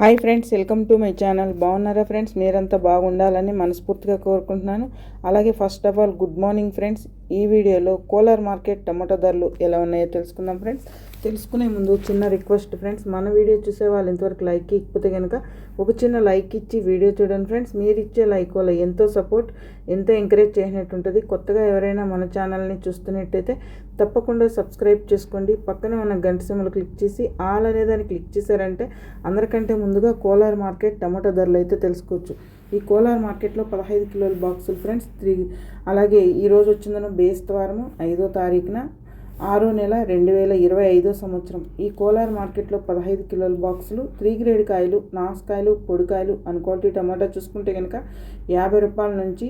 Hi friends welcome to my channel. బాగున్నారా friends? మీరంతా బాగుండాలని మనస్ఫూర్తిగా కోరుకుంటున్నాను. అలాగే first of all good morning friends. ఈ వీడియోలో కోలార్ మార్కెట్ టమాటో ధరలు ఎలా ఉన్నాయో తెలుసుకుందాం ఫ్రెండ్స్. తెలుసుకునే ముందు చిన్న రిక్వెస్ట్ ఫ్రెండ్స్ మన వీడియో చూసే వాళ్ళు ఇంతవరకు లైక్ ఇకపోతే కనుక ఒక చిన్న లైక్ ఇచ్చి వీడియో చూడండి ఫ్రెండ్స్. మీరు ఇచ్చే లైక్ వల్ల ఎంతో సపోర్ట్ ఎంతో ఎంకరేజ్ చేసినట్టు ఉంటుంది. కొత్తగా ఎవరైనా మన ఛానల్ని చూస్తున్నట్టయితే తప్పకుండా సబ్స్క్రైబ్ చేసుకోండి. పక్కనే ఉన్న గంట సిమ్లు క్లిక్ చేసి ఆల్ అనే దాన్ని క్లిక్ చేశారంటే అందరికంటే ముందుగా కోలార్ మార్కెట్ టమాటో ధరలు అయితే తెలుసుకోవచ్చు. ఈ కోలార్ మార్కెట్లో పదహైదు కిలోల బాక్సులు ఫ్రెండ్స్. త్రీ అలాగే ఈరోజు వచ్చిందను బేస్తవారము ఐదో తారీఖున ఆరో నెల రెండు వేల ఇరవై ఐదో సంవత్సరం. ఈ కోలార్ మార్కెట్లో పదహైదు కిలోల బాక్సులు త్రీ గ్రేడ్ కాయలు నాసుకాయలు పొడికాయలు అన్ క్వాలిటీ టమాటా చూసుకుంటే కనుక యాభై రూపాయల నుంచి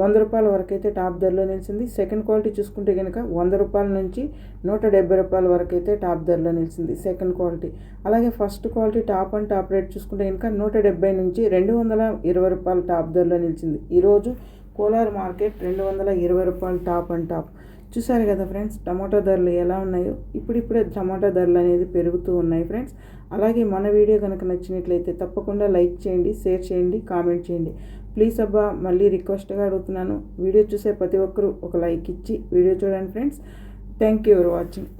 వంద రూపాయల వరకు అయితే టాప్ ధరలో నిలిచింది. సెకండ్ క్వాలిటీ చూసుకుంటే కనుక వంద రూపాయల నుంచి నూట డెబ్బై రూపాయల వరకు అయితే టాప్ ధరలో నిలిచింది సెకండ్ క్వాలిటీ. అలాగే first quality top and top rate చూసుకుంటే కనుక నూట డెబ్బై నుంచి రెండు వందల ఇరవై రూపాయల టాప్ ధరలో నిలిచింది. ఈరోజు కోలార్ మార్కెట్ రెండు వందల ఇరవై రూపాయలు టాప్ అండ్ టాప్. చూసారు కదా ఫ్రెండ్స్ టమాటా ధరలు ఎలా ఉన్నాయో? ఇప్పుడిప్పుడే టమాటా ధరలు అనేది పెరుగుతూ ఉన్నాయి ఫ్రెండ్స్. అలాగే మన వీడియో కనుక నచ్చినట్లయితే తప్పకుండా లైక్ చేయండి షేర్ చేయండి కామెంట్ చేయండి. ప్లీజ్ అబ్బా మళ్ళీ రిక్వెస్ట్గా అడుగుతున్నాను. వీడియో చూసే ప్రతి ఒక్కరూ ఒక లైక్ ఇచ్చి వీడియో చూడండి friends thank you for watching